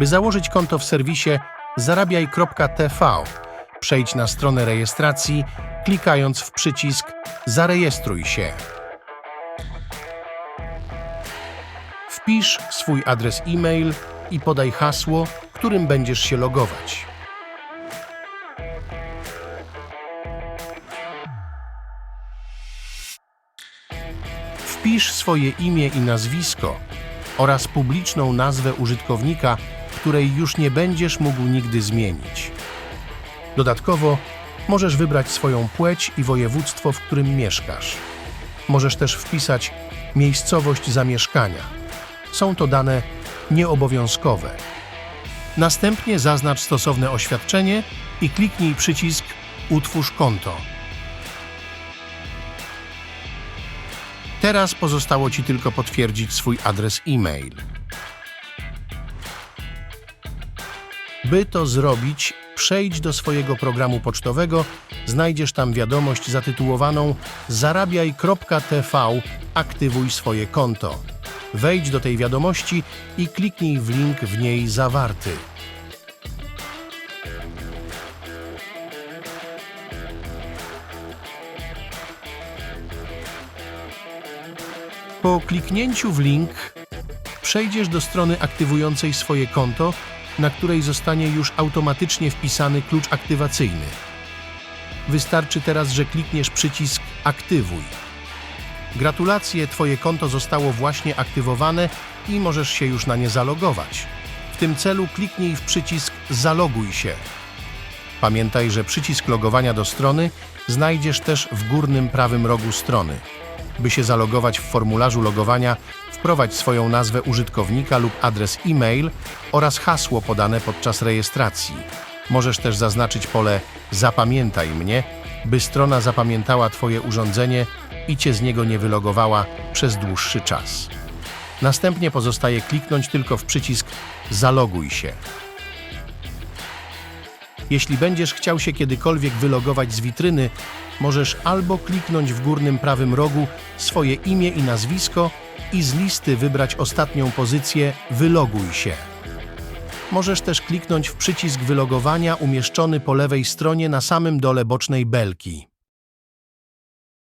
By założyć konto w serwisie zarabiaj.tv, przejdź na stronę rejestracji, klikając w przycisk Zarejestruj się. Wpisz swój adres e-mail i podaj hasło, którym będziesz się logować. Wpisz swoje imię i nazwisko oraz publiczną nazwę użytkownika, której już nie będziesz mógł nigdy zmienić. Dodatkowo możesz wybrać swoją płeć i województwo, w którym mieszkasz. Możesz też wpisać miejscowość zamieszkania. Są to dane nieobowiązkowe. Następnie zaznacz stosowne oświadczenie i kliknij przycisk Utwórz konto. Teraz pozostało Ci tylko potwierdzić swój adres e-mail. By to zrobić, przejdź do swojego programu pocztowego, znajdziesz tam wiadomość zatytułowaną zarabiaj.tv aktywuj swoje konto. Wejdź do tej wiadomości i kliknij w link w niej zawarty. Po kliknięciu w link przejdziesz do strony aktywującej swoje konto, na której zostanie już automatycznie wpisany klucz aktywacyjny. Wystarczy teraz, że klikniesz przycisk Aktywuj. Gratulacje, Twoje konto zostało właśnie aktywowane i możesz się już na nie zalogować. W tym celu kliknij w przycisk Zaloguj się. Pamiętaj, że przycisk logowania do strony znajdziesz też w górnym prawym rogu strony. By się zalogować w formularzu logowania, wprowadź swoją nazwę użytkownika lub adres e-mail oraz hasło podane podczas rejestracji. Możesz też zaznaczyć pole Zapamiętaj mnie, by strona zapamiętała Twoje urządzenie i Cię z niego nie wylogowała przez dłuższy czas. Następnie pozostaje kliknąć tylko w przycisk Zaloguj się. Jeśli będziesz chciał się kiedykolwiek wylogować z witryny, możesz albo kliknąć w górnym prawym rogu swoje imię i nazwisko i z listy wybrać ostatnią pozycję Wyloguj się. Możesz też kliknąć w przycisk wylogowania umieszczony po lewej stronie na samym dole bocznej belki.